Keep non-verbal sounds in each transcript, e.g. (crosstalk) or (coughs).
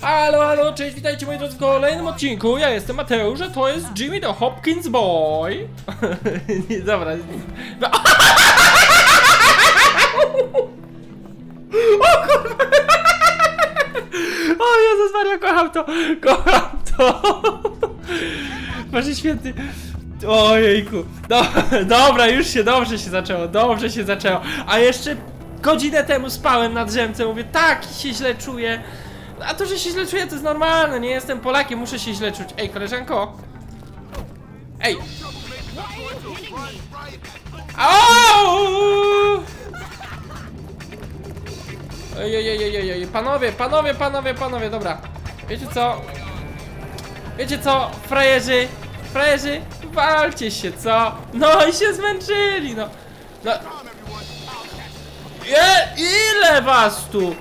Halo, halo, cześć, witajcie moi drodzy w kolejnym odcinku. Ja jestem Mateusz, a to jest Jimmy the Hopkins Boy. (laughs) Nie, Dobra. No. (laughs) O kurwa! O Jezus Maria, kocham to! Kocham to! Boże święty. Ojejku. Do, dobra, już się dobrze się zaczęło, dobrze się zaczęło. A jeszcze godzinę temu spałem na drzemce, mówię, tak się źle czuję. A to, że się źle czuję, to jest normalne, nie jestem Polakiem, muszę się źle czuć. Ej, koleżanko. Ej. Au! Ej, ej, ej, ej, ej, panowie, panowie, panowie, panowie, dobra. Wiecie co? Wiecie co, frajerzy, frajerzy, walcie się, co? No i się zmęczyli, no. No. Je, ile was tu?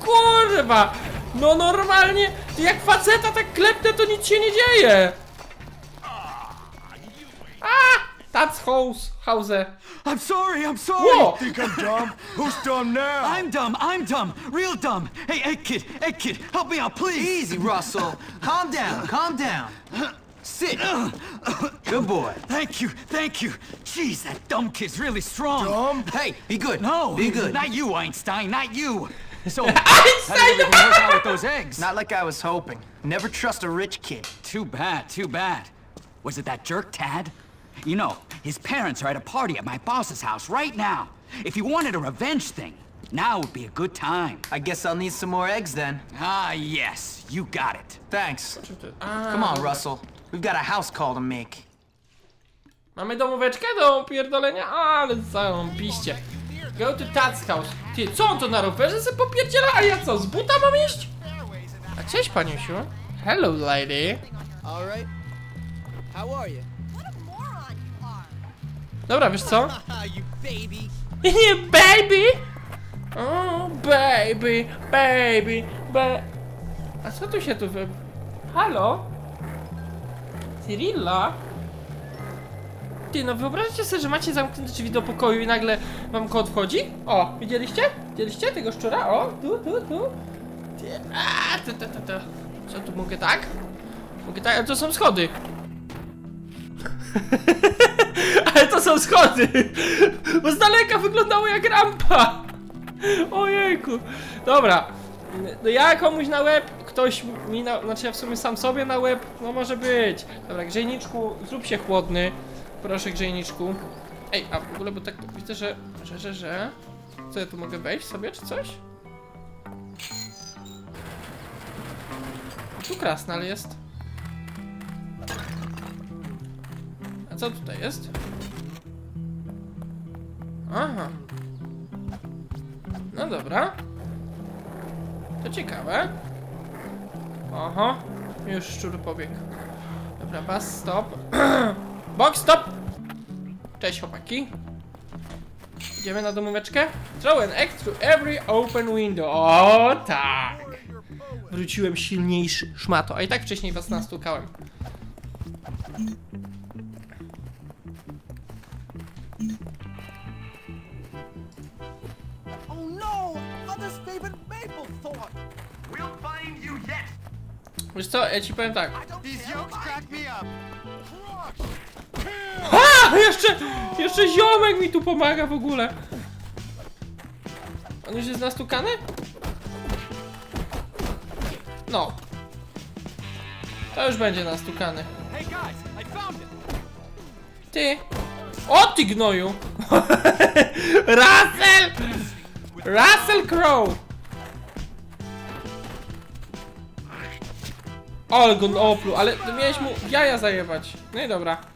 Kurwa! No normalnie, jak faceta tak klepnę, to nic się nie dzieje. A! That's house, house. I'm sorry, I'm sorry. Whoa! (laughs) Think I'm dumb? Who's dumb now? I'm dumb, I'm dumb, real dumb. Hey, hey, kid, hey, kid, help me out, please. Easy, Russell. Calm down, calm down. Sit. Good boy. Thank you, thank you. Jeez, that dumb kid's really strong. Dumb? Hey, be good. No, be good. Not you, Einstein, not you. So, (laughs) how did everything work out with those eggs? Not like I was hoping. Never trust a rich kid. Too bad, too bad. Was it that jerk, Tad? You know, his parents are at a party at my boss's house right now. If you wanted a revenge thing, now would be a good time. I guess I'll need some more eggs then. Ah, yes, you got it. Thanks. A, Come on, Russell. We've got a house call to make. Mamy domóweczkę do pierdolenia, ale całą piście. Go to Tad's house. Ty, co on to na rowerze se popierdziela? A ja co, z buta mam iść? A cześć, paniusiu. Hello, lady. How are you? Dobra, wiesz co? (laughs) you baby. (laughs) Nie, baby! O, baby, baby, ba... A co tu się tu wy... Halo? Cyrilla? Ty, no wyobraźcie sobie, że macie zamknięte drzwi do pokoju i nagle wam kot wchodzi? O, widzieliście? Widzieliście tego szczura? O, tu, tu, tu. Ty, a, tu, tu, tu. Co tu mogę tak? Mogę tak, ale to są schody. (laughs) Ale to są schody! Bo z daleka wyglądało jak rampa! Ojejku! Dobra. No ja komuś na łeb, ktoś mi na... Znaczy ja w sumie sam sobie na łeb, no może być. Dobra, grzejniczku, zrób się chłodny. Proszę grzejniczku. Ej, a w ogóle, bo tak widzę, że... że, że, że... Co ja tu mogę wejść sobie, czy coś? Tu krasnal jest. A co tutaj jest? Aha. No dobra. To ciekawe. Oho. Już szczur pobiegł. Dobra, bus stop. (clears throat) Box stop! Cześć chłopaki. Idziemy na domóweczkę? Throw an egg through every open window. O tak! Wróciłem silniejszy szmato, a i tak wcześniej was nastukałem. Oh no! Wiesz co, ja ci powiem tak. A, jeszcze, jeszcze ziomek mi tu pomaga w ogóle. On już jest nastukany? No. To już będzie nastukany. Ty. O ty gnoju. (laughs) Russell! Russell Crowe. Ale go opluł, ale miałeś mu jaja zajebać. No i dobra.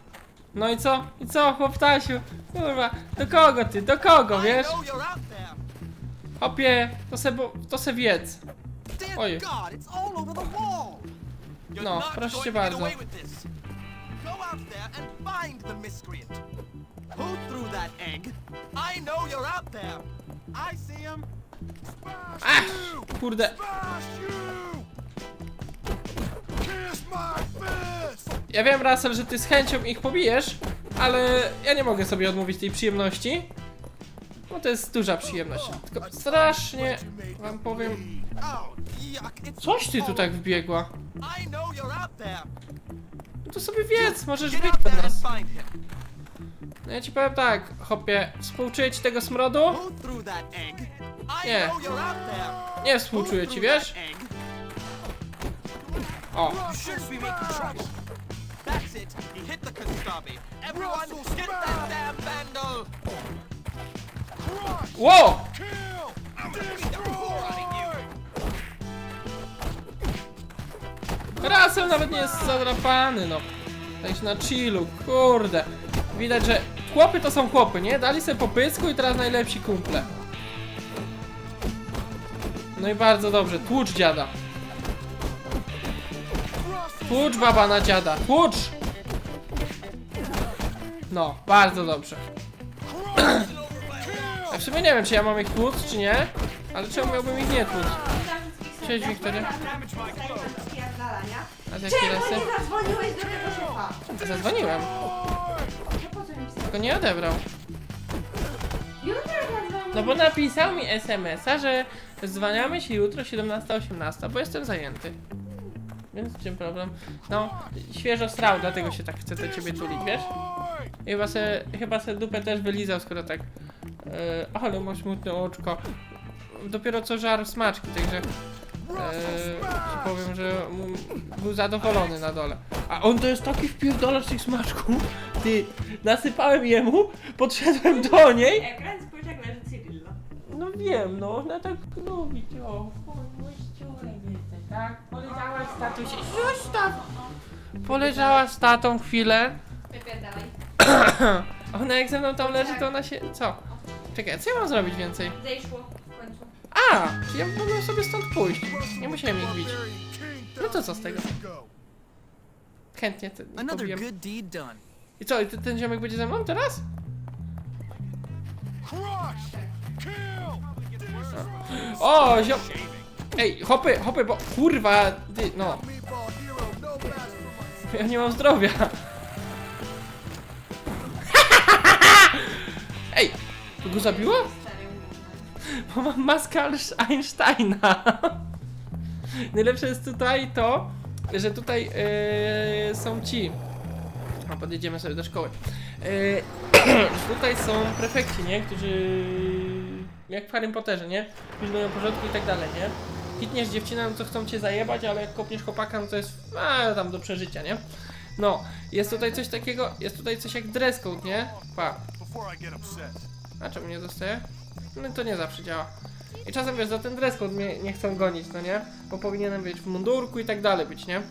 No i co? I co, chłoptasiu? Kurwa, do kogo ty? Do kogo, wiesz? Hopie, to se, bo, to se wiedz. Oj. No, proszę cię bardzo. away with this. Go out there and find the miscreant. Who threw that egg? I know you're out there. I see him. Smash Ach, kurde. Ja wiem, Russell, że ty z chęcią ich pobijesz, ale ja nie mogę sobie odmówić tej przyjemności. Bo to jest duża przyjemność. Tylko strasznie wam powiem, Coś ty tu tak wbiegła. No to sobie wiedz, możesz być and nas. No ja ci powiem tak, hopie, współczuję ci tego smrodu? Nie. Nie współczuję ci, wiesz? O. That's it. He hit the Kostabi. Everyone, get that damn vandal. Ło! Rasel nawet nie jest zadrapany, no. Tak się na chillu, kurde. Widać, że chłopy to są chłopy, nie? Dali sobie po pysku i teraz najlepsi kumple. No i bardzo dobrze, tłucz dziada. Tłucz baba na dziada, tłucz! No, bardzo dobrze. (clears throat) Ja w sumie nie wiem, czy ja mam ich tłuc, czy nie, ale czemu miałbym ich nie tłuc? Cześć, Wiktoria. A z jakiej Czemu nie zadzwoniłeś do tego szefa? Zadzwoniłem, No po co mi tylko nie odebrał. Jutro zadzwonię. No bo napisał mi SMS-a, że zwaniamy się jutro 17.18, bo jestem zajęty. Więc w czym problem? No, świeżo srał, dlatego się tak chce do ciebie tulić, wiesz? I chyba se, chyba se dupę też wylizał, skoro tak... Yy, ale ma smutne oczko. Dopiero co żarł smaczki, także... Ci powiem, że był zadowolony na dole. A on to jest taki wpierdolacz tych smaczków. Ty, nasypałem jemu, podszedłem do niej Ekran leży Cyrilla. no wiem, no ona tak lubi to. Tak? Poleciałaś z tatuś. Zostaw! Poleżała z tatą chwilę. Wypierdalaj. (coughs) Ona jak ze mną tam leży, to ona się... Co? Czekaj, co ja mam zrobić więcej? Zejszło w końcu. A! Czy ja mogłem sobie stąd pójść? Nie musiałem ich bić. No to co z tego? Chętnie te Another pobijem. good deed done. I co, i ty- ten ziomek będzie ze mną teraz? O, ziom... Ej, hopy, hopy, bo kurwa, ty, no. Ja nie mam zdrowia. (laughs) Ej, to go zabiło? Bo mam maskę Einsteina. Najlepsze jest tutaj to, że tutaj yy, są ci. A podjedziemy sobie do szkoły. (clears throat) Yy, tutaj są prefekci, nie? Którzy jak w Harry Potterze, nie? Pilnują porządku i tak dalej, nie? Hitniesz dziewczynę, to chcą cię zajebać, ale jak kopniesz chłopaka, no to jest a, tam do przeżycia, nie? No, jest tutaj coś takiego, jest tutaj coś jak dress code, nie? Pa. A czemu nie dostaję? No to nie zawsze działa. I czasem wiesz, za ten dress code mnie nie chcą gonić, no nie? Bo powinienem być w mundurku i tak dalej być, nie?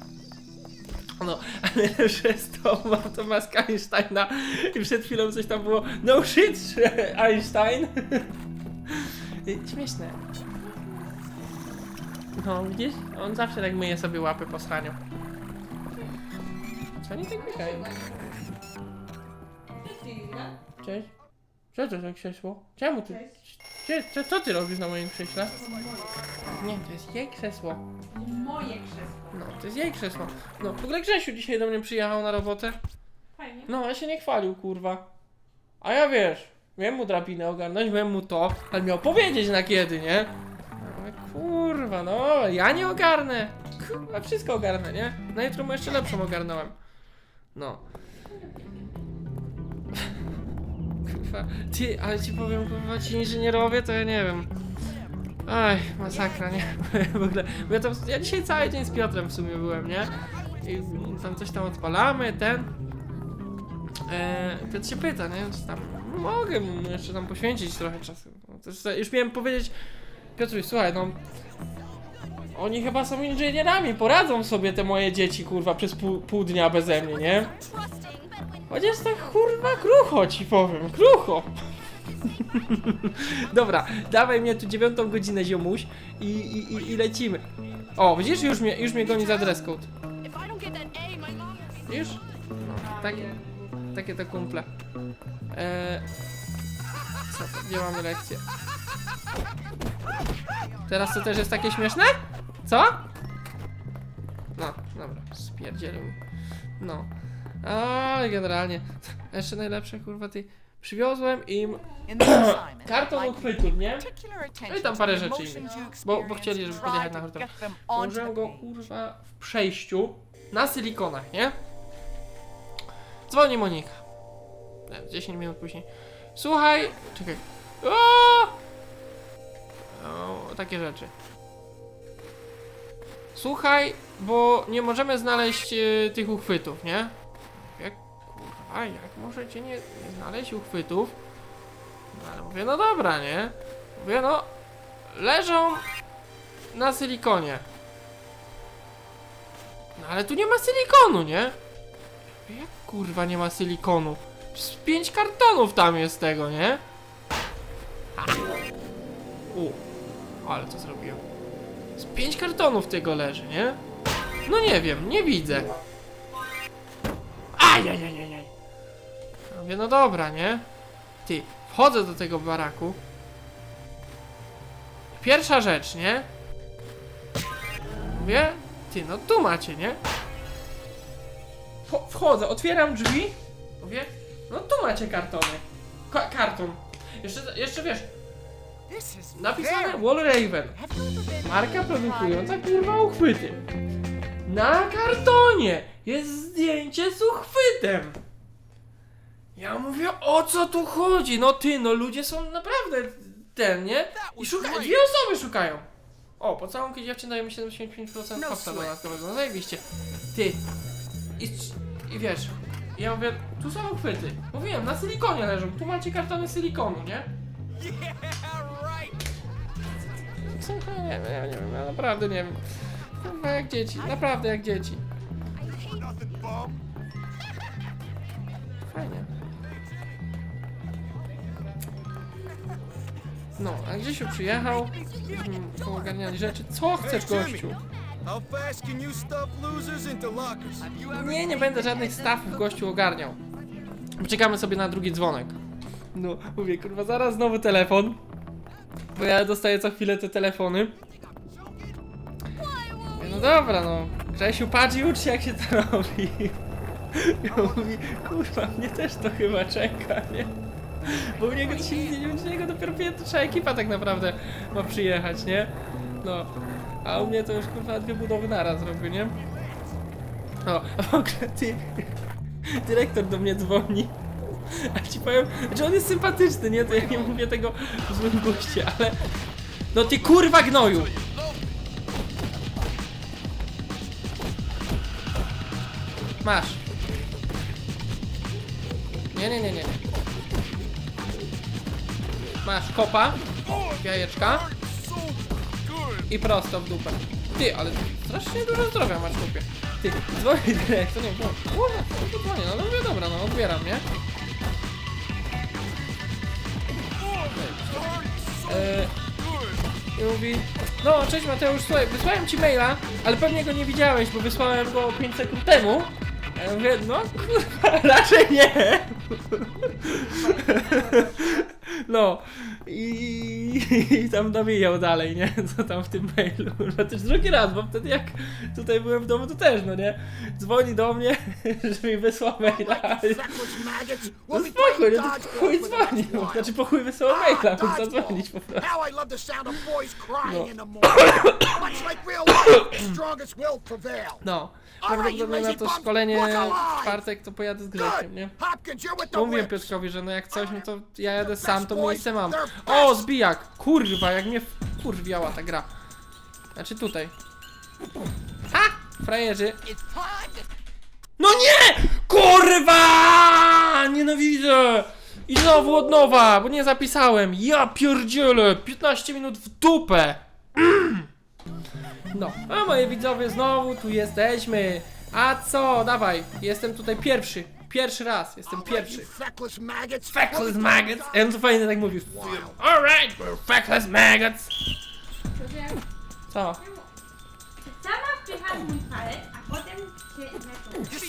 No, (laughs) ale jest to, mam to maskę Einsteina i przed chwilą coś tam było No shit, (laughs) Einstein (laughs) Śmieszne No, widzisz? On zawsze tak myje sobie łapy po sraniu Co oni tak biegają? Cześć Co to za krzesło? Czemu ty? Cie- Co, co ty robisz na moim krześle? Nie, to jest jej krzesło Moje krzesło. no, to jest jej krzesło. No, w ogóle Grzesiu dzisiaj do mnie przyjechał na robotę. Fajnie. No, ale się nie chwalił, kurwa. A ja wiesz, miałem mu drabinę ogarnąć, miałem mu to, ale miał powiedzieć na kiedy, nie? Kurwa, no, ja nie ogarnę. Kurwa, wszystko ogarnę, nie? Na jutro mu jeszcze lepszą ogarnąłem. No. Kurwa, ty, ale ci powiem, kurwa, ci inżynierowie, to ja nie wiem. Aj, masakra, nie? (laughs) W ogóle, ja, tam, ja dzisiaj cały dzień z Piotrem w sumie byłem, nie? I tam coś tam odpalamy, ten. E, Piotr się pyta, nie? Czy tam mogę mu jeszcze tam poświęcić trochę czasu. No, już miałem powiedzieć, Piotruś, słuchaj, no. Oni chyba są inżynierami, poradzą sobie te moje dzieci, kurwa, przez pół, pół dnia beze mnie, nie? Chociaż tak, kurwa, krucho ci powiem, krucho. (laughs) Dobra, dawaj mnie tu dziewiątą godzinę, ziomuś, i, i, i, i lecimy. O, widzisz, już mnie, już mnie goni za dress code. Już? No, tak, takie to kumple. Eee, co, gdzie mamy lekcję? Teraz to też jest takie śmieszne? Co? No, dobra, spierdzielił. No. Ale generalnie, jeszcze najlepsze, kurwa, ty Przywiozłem im karton I'd uchwytów, nie? No i tam parę rzeczy innych. Bo, bo chcieli, żeby podjechać na to hurtownię. the go kurwa w przejściu na silikonach, nie? Dzwoni Monika. Nie, 10 minut później. Słuchaj, czekaj. O! o takie rzeczy. Słuchaj, bo nie możemy znaleźć e, tych uchwytów, nie? Jak kurwa, jak możecie nie, nie znaleźć uchwytów? No ale mówię, no dobra, nie? Mówię, no leżą na silikonie. No ale tu nie ma silikonu, nie? Jak kurwa nie ma silikonu? Pięć kartonów tam jest tego, nie? Ha. U, ale to zrobiłem. Z pięć kartonów tego leży, nie? No nie wiem, nie widzę. Ajajajajaj. Ja Mówię, no dobra, nie? Ty, wchodzę do tego baraku. Pierwsza rzecz, nie? Mówię, ty, no tu macie, nie? Wcho- Wchodzę, otwieram drzwi. Mówię, no tu macie kartony. Ka karton. Jeszcze, jeszcze wiesz, napisane very- Wall Raven. Have you ever been Marka produkująca kurwa uchwyty. Na kartonie jest zdjęcie z uchwytem. Ja mówię, o co tu chodzi? No ty, no ludzie są naprawdę ten, nie? I szuka, dwie osoby szukają. O, pocałunki dziewczyn daje mi 75% koszta dodatkowego, no zajebiście. Ty. I, I wiesz, ja mówię, tu są uchwyty. Mówiłem, na silikonie leżą, tu macie kartony silikonu, nie? Nie wiem, ja nie wiem, ja naprawdę nie wiem. Kurwa jak dzieci, naprawdę jak dzieci. Fajnie. No, a Grzesiu przyjechał, mm, poogarniali rzeczy. Co chcesz, gościu? Nie, nie będę żadnych stawów gościu ogarniał. Czekamy sobie na drugi dzwonek. No, mówię, kurwa, zaraz znowu telefon. Bo ja dostaję co chwilę te telefony. No dobra, no. Grzesiu, patrz i ucz się, jak się to robi. I on mówi, kurwa, mnie też to chyba czeka, nie? Bo u niego to się nie będzie, u niego dopiero pierwsza ekipa tak naprawdę ma przyjechać, nie? No. A u mnie to już kurwa dwie budowy naraz robię, nie? O, a w ogóle ty... (laughs) Dyrektor do mnie dzwoni. (laughs) A ci powiem, że on jest sympatyczny, nie? To ja nie mówię tego w złym guście, ale... No ty kurwa gnoju! Masz. Nie, nie, nie, nie. Masz kopa, jajeczka i prosto w dupę. Ty, ale strasznie dużo zdrowia masz w dupie. Ty, dzwoni dyrektor, (laughs) nie, kurwa, co tu dzwoni? No mówię, dobra, no odbieram, nie? Eee, I mówi, no cześć Mateusz, słuchaj, wysłałem ci maila, ale pewnie go nie widziałeś, bo wysłałem go 5 sekund temu. A ja mówię, no kurwa, (laughs) raczej nie. (laughs) No i, (laughs) i tam nawijał dalej, nie? (laughs) Co tam w tym mailu. Kurwa, (laughs) też drugi raz, bo wtedy jak tutaj byłem w domu, to też, no nie? Dzwoni do mnie, że mi wysłał maila. No spokój, no to po chuj dzwoni. No, znaczy po chuj wysłał maila, mógł zadzwonić po prostu. No. prevail. No. Prawdopodobnie na to szkolenie w czwartek to pojadę z Grzesiem, nie? Bo mówiłem. Piotrkowi, że no jak coś, no to ja jadę sam, to miejsce mam. O, zbijak! Kurwa, jak mnie kurwiała ta gra. Znaczy tutaj. Ha! Frajerzy. No nie! Kurwa! Nienawidzę! I znowu od nowa, bo nie zapisałem. Ja pierdzielę! 15 minut w dupę! No, a moje widzowie, znowu tu jesteśmy. A co? Dawaj, jestem tutaj pierwszy. Pierwszy raz, jestem pierwszy. Feckless maggots. Feckless maggots! Ja on to fajnie tak mówił. Alright, we're feckless maggots! Co? Sama wpychasz mój palec, a potem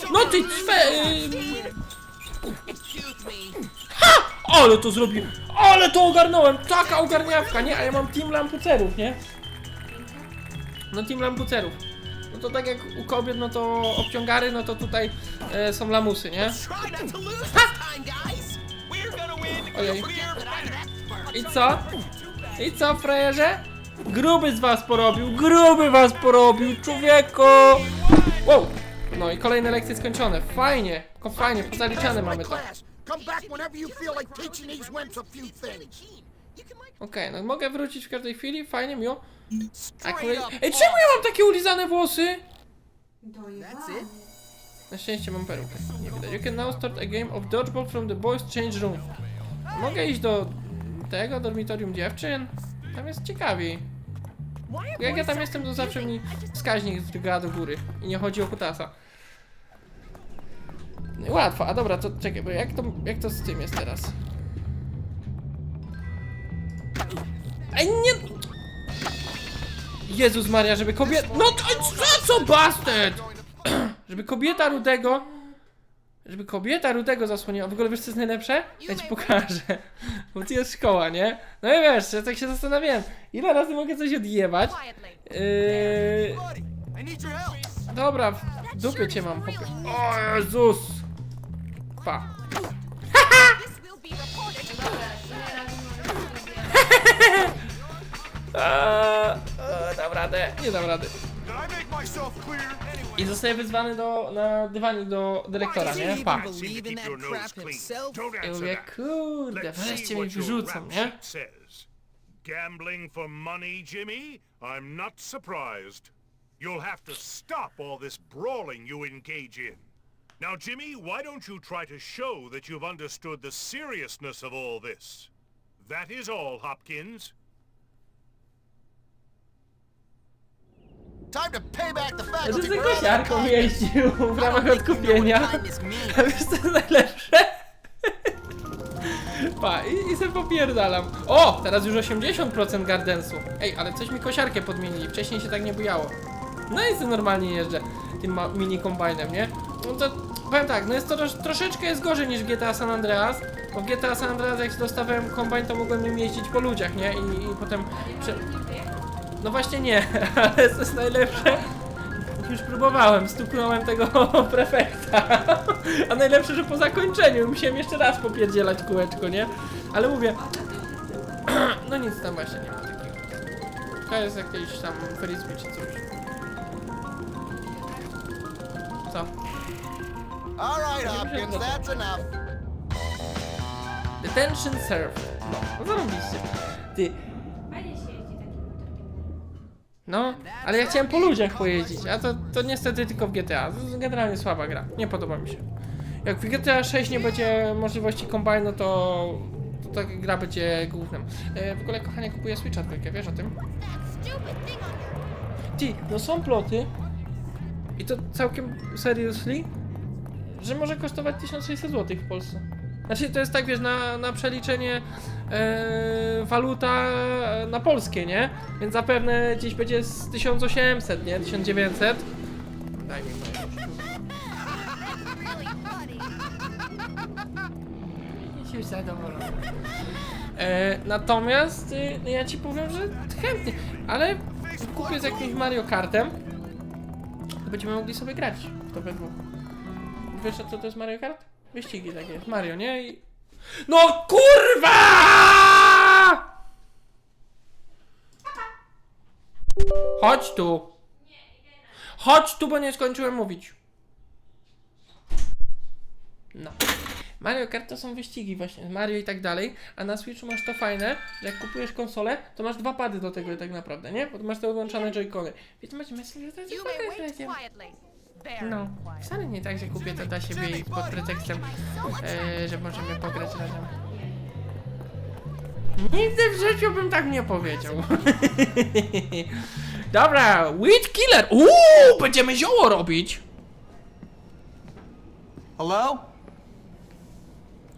się. No ty cwe... Ale to zrobił! Ale to ogarnąłem! Taka ogarniawka, nie? A ja mam team lampucerów, nie? No team lampucerów. To tak jak u kobiet, no to obciągary, no to tutaj e, są lamusy, nie? Ojej. I co? I co, frajerze? Gruby z was porobił, gruby was porobił, człowieku! Wow! No i kolejne lekcje skończone, fajnie, fajnie, pozaliczane mamy to. Come back whenever you feel like teaching these wimps a few things. Okej, no mogę wrócić w każdej chwili, fajnie, miło. A kolej... Ej, czemu ja mam takie ulizane włosy? Na szczęście mam perukę, nie widać. You can now start a game of dodgeball from the boys change room. Mogę iść do tego, dormitorium dziewczyn? Tam jest ciekawiej. Jak ja tam jestem, to zawsze mi wskaźnik zdryga do góry i nie chodzi o kutasa. Łatwo, a dobra, to czekaj, bo jak to, jak to z tym jest teraz? Ej, nie... Jezus Maria, żeby kobieta... No to za co, bastet? (clears throat) żeby kobieta rudego... Żeby kobieta rudego zasłoniła. W ogóle wiesz co jest najlepsze? Ja ci pokażę. Bo tu jest szkoła, nie? No i wiesz, ja tak się zastanawiałem. Ile razy mogę coś odjebać? Yy... Dobra, w dupie cię mam. O Jezus! Pa. (laughs) (laughs) Eee, eee, dam radę, nie dam rady. I I zostaję wyzwany do, na dywanik do dyrektora, nie? Pa. Answer mówię, kurde, Let's see wreszcie mnie what your wyrzucą, rap nie? Gambling for money, Jimmy? I'm not surprised. You'll have to stop all this brawling you engage in. Now, Jimmy, why don't you try to show that you've understood the seriousness of all this? That is all, Hopkins. Time to pay back the Że z kosiarką jeździł w ramach odkupienia. A wiesz co jest najlepsze? Pa, i, i se popierdalam. O, teraz już 80% gardensu. Ej, ale coś mi kosiarkę podmienili, wcześniej się tak nie bujało. No i se normalnie jeżdżę tym mini kombajnem, nie? No to powiem tak, no jest to trosz, troszeczkę jest gorzej niż GTA San Andreas. Bo w GTA San Andreas jak dostawałem kombajn, to mogłem nim jeździć po ludziach, nie? I, i potem... Prze... No właśnie nie, (laughs) ale co jest najlepsze, już próbowałem, stuknąłem tego (laughs) prefekta. A najlepsze, że po zakończeniu musiałem jeszcze raz popierdzielać kółeczko, nie? Ale mówię, (clears throat) no nic tam właśnie nie ma takiego. To jest jakieś tam frisbee czy coś. Co? All right, Hopkins, that's enough. Detention serve. No, no zarobiście. Ty, Fajnie się jeździ takim motorkiem. No, ale ja chciałem po ludziach pojeździć, a to, to niestety tylko w GTA. To generalnie słaba gra, nie podoba mi się. Jak w GTA 6 nie będzie możliwości kombajnu, to, to ta gra będzie głównym. E, w ogóle, kochanie, kupuję Switcha dwójkę, wiesz o tym? Ty, no są ploty i to całkiem seriously, że może kosztować 1600 zł w Polsce. Znaczy, to jest tak, wiesz, na, na przeliczenie e, waluta na polskie, nie? Więc zapewne gdzieś będzie z 1800, nie? 1900. Daj mi. Ja się zadowolony. E, natomiast y, no ja ci powiem, że chętnie, ale kupię z jakimś Mario Kartem, to będziemy mogli sobie grać w to we dwóch. Wiesz co to jest Mario Kart? Wyścigi takie, Mario, nie? I... No kurwa! Chodź tu. Chodź tu, bo nie skończyłem mówić. No. Mario Kart to są wyścigi właśnie, Mario i tak dalej, a na Switchu masz to fajne, że jak kupujesz konsolę, to masz dwa pady do tego tak naprawdę, nie? Bo masz te odłączane joycony. Więc masz myślę, że to jest You may wait quietly. No, wcale nie tak, że kupię to dla siebie i pod pretekstem, e, że możemy pograć razem. Nigdy w życiu bym tak nie powiedział. (laughs) Dobra, Weed Killer! Uuu, będziemy zioło robić! Hello?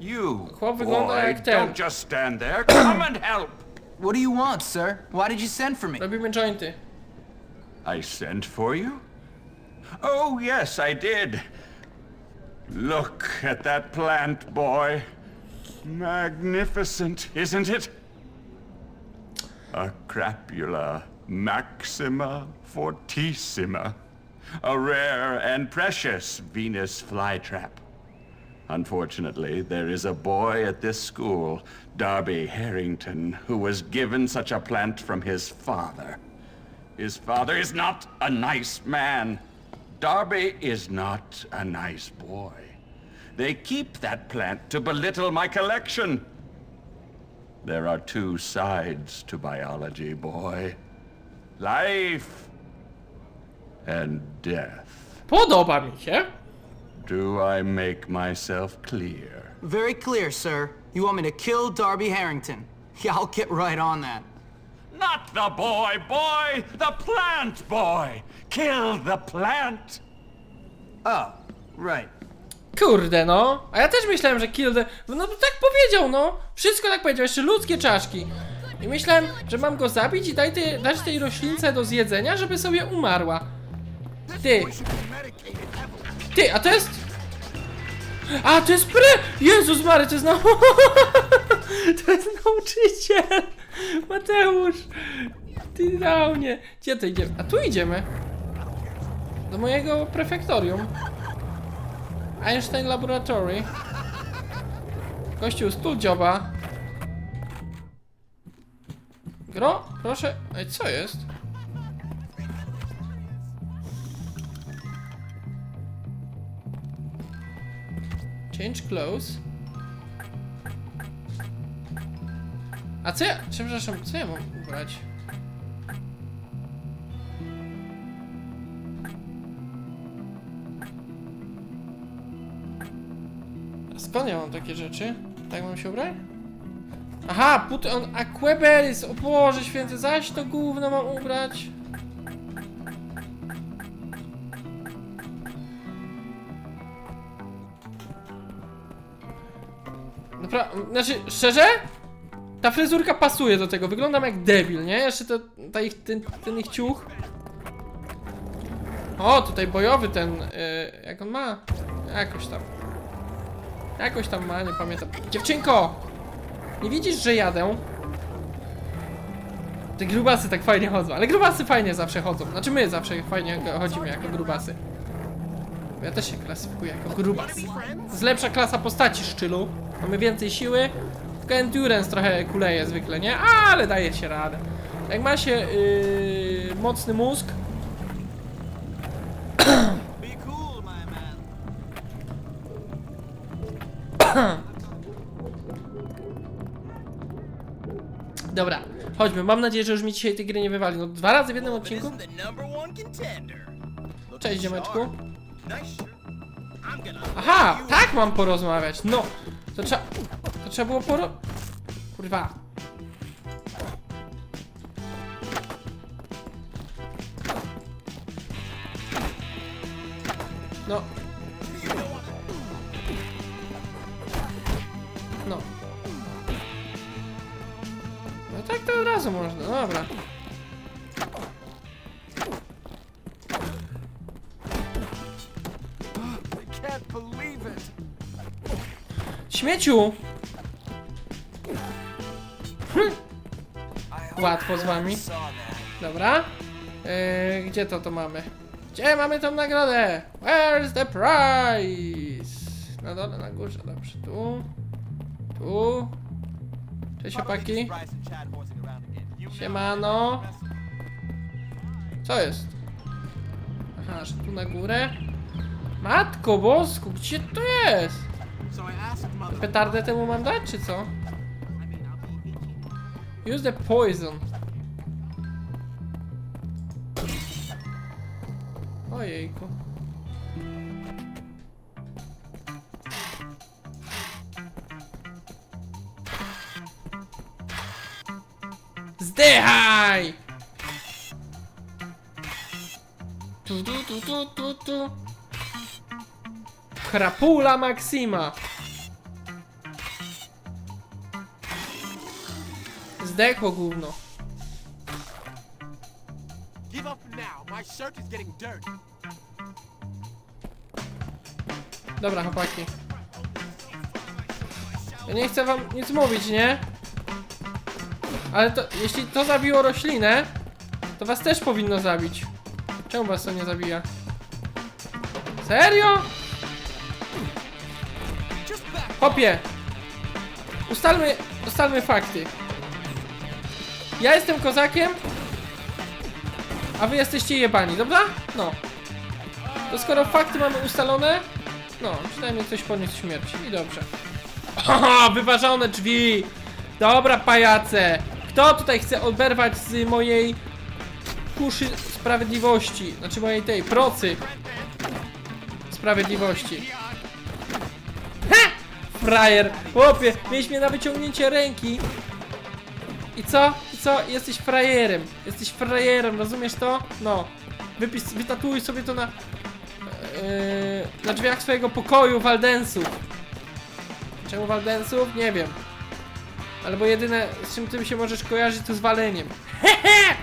You. Chłop wygląda Boy, jak ten. don't just stand there. Come and help. What do you want, sir? Why did you send for me? Robimy jointy. I sent for you? Oh, yes, I did. Look at that plant, boy. Magnificent, isn't it? A crapula maxima fortissima. A rare and precious Venus flytrap. Unfortunately, there is a boy at this school, Darby Harrington, who was given such a plant from his father. His father is not a nice man. Darby is not a nice boy. They keep that plant to belittle my collection. There are two sides to biology, boy. Life and death. Podoba mi się. Do I make myself clear? Very clear, sir. You want me to kill Darby Harrington? (laughs) Yeah, I'll get right on that. Not the boy, boy! The plant, boy! Kill the plant! Oh, right. Kurde, no. A ja też myślałem, że kill the... No tak powiedział, no. Wszystko tak powiedział, jeszcze ludzkie czaszki. I myślałem, że mam go zabić i daj tej, dać tej roślince do zjedzenia, żeby sobie umarła. Ty. Ty, a to jest... A, to jest pre... Jezus Mary, to jest nau... (laughs) to jest nauczyciel. (laughs) Mateusz. Ty dał mnie. Gdzie to idziemy? A tu idziemy. Do mojego prefektorium. Einstein Laboratory. Kościół stół dzioba. Gro, proszę. Ej, co jest? Change clothes. A co ja, przepraszam, co ja mam ubrać? A skąd ja mam takie rzeczy? Tak mam się ubrać? Aha, put on aquaberis! O Boże święty, zaś to gówno mam ubrać. Dobra, znaczy, szczerze? Ta fryzurka pasuje do tego, wyglądam jak debil, nie? Jeszcze to, ta ich, ten, ten ich ciuch. O, tutaj bojowy ten, yy, jak on ma? Jakoś tam. Jakoś tam ma, nie pamiętam. Dziewczynko! Nie widzisz, że jadę? Te grubasy tak fajnie chodzą, ale grubasy fajnie zawsze chodzą. Znaczy my zawsze fajnie chodzimy jako grubasy. Ja też się klasyfikuję jako grubas. To jest lepsza klasa postaci szczylu. Mamy więcej siły. Tylko endurance trochę kuleje zwykle, nie? Ale daje się radę. Jak ma się yy, mocny mózg. (coughs) Dobra, chodźmy. Mam nadzieję, że już mi dzisiaj tej gry nie wywali. No dwa razy w jednym odcinku? Cześć, ziomeczku. Aha, tak mam porozmawiać. No, to trzeba... Trzeba było poro... Kurwa. No. No. No tak to od razu można, no dobra. (gasps) Śmieciu! Łatwo z wami. Dobra. Yy, gdzie to to mamy? Gdzie mamy tą nagrodę? Where's the prize? Na dole, na górze, dobrze. Tu. Tu. Cześć know Siemano. Co jest? Aha, że tu na górę. Matko bosku, gdzie to jest? Petardę temu mam dać, czy co? Use the poison. Ojejku. Zdychaj! Tu, tu, tu, tu, tu, tu. Krapula Maxima. Zdechło gówno. Give up now. My shirt is getting dirty. Dobra, chłopaki. Ja nie chcę wam nic mówić, nie? Ale to, jeśli to zabiło roślinę, to was też powinno zabić. Czemu was to nie zabija? Serio? Hopie! Ustalmy, ustalmy fakty. Ja jestem kozakiem, a wy jesteście jebani, dobra? No. To skoro fakty mamy ustalone, no, przynajmniej ktoś poniósł śmierć i dobrze. Haha, (laughs) wyważone drzwi! Dobra, pajace! Kto tutaj chce oberwać z mojej kuszy sprawiedliwości? Znaczy mojej tej procy sprawiedliwości. Ha! Frajer! Chłopie, mnie na wyciągnięcie ręki. I co? I co? Jesteś frajerem. Jesteś frajerem, rozumiesz to? No. Wypis, wytatuuj sobie to na... Yy, na drzwiach swojego pokoju Waldensów. Czemu Waldensów? Nie wiem. Albo jedyne, z czym ty się możesz kojarzyć, to z waleniem. Hehe!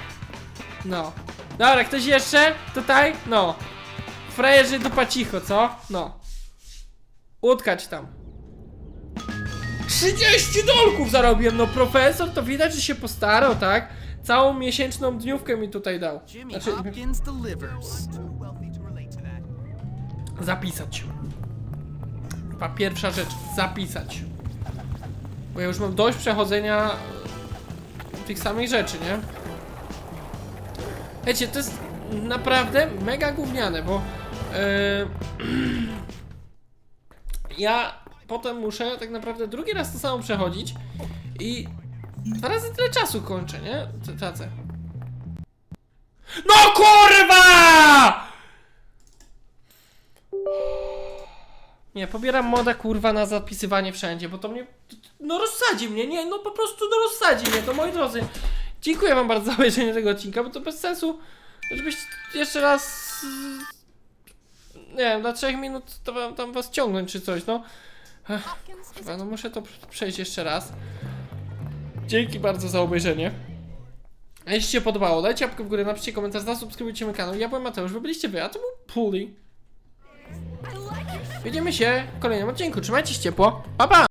No. Dobra, ktoś jeszcze? Tutaj? No. Frajerzy dupa cicho, co? No. Utkać tam. 30 dolków zarobiłem, no profesor to widać, że się postarał, tak? Całą miesięczną dniówkę mi tutaj dał. Znaczy, zapisać. Chyba pierwsza rzecz, zapisać. Bo ja już mam dość przechodzenia e, tych samych rzeczy, nie? Wiecie, to jest naprawdę mega gówniane, bo e, (clears throat) ja potem muszę tak naprawdę drugi raz to samo przechodzić i dwa razy tyle czasu kończę, nie? Tracę. No kurwa! Nie, pobieram modę kurwa na zapisywanie wszędzie, bo to mnie. No rozsadzi mnie, nie, no po prostu no rozsadzi mnie, to moi drodzy. Dziękuję wam bardzo za obejrzenie tego odcinka, bo to bez sensu, żebyś jeszcze raz. Nie wiem, dla 3 minut to wam tam was ciągnąć czy coś, no. Kurwa, no muszę to przejść jeszcze raz. Dzięki bardzo za obejrzenie. A jeśli się podobało, dajcie łapkę w górę, napiszcie komentarz, zasubskrybujcie mój kanał. Ja byłem Mateusz, wy byliście wy, a to był Puli. Widzimy się w kolejnym odcinku. Trzymajcie się ciepło. Pa pa!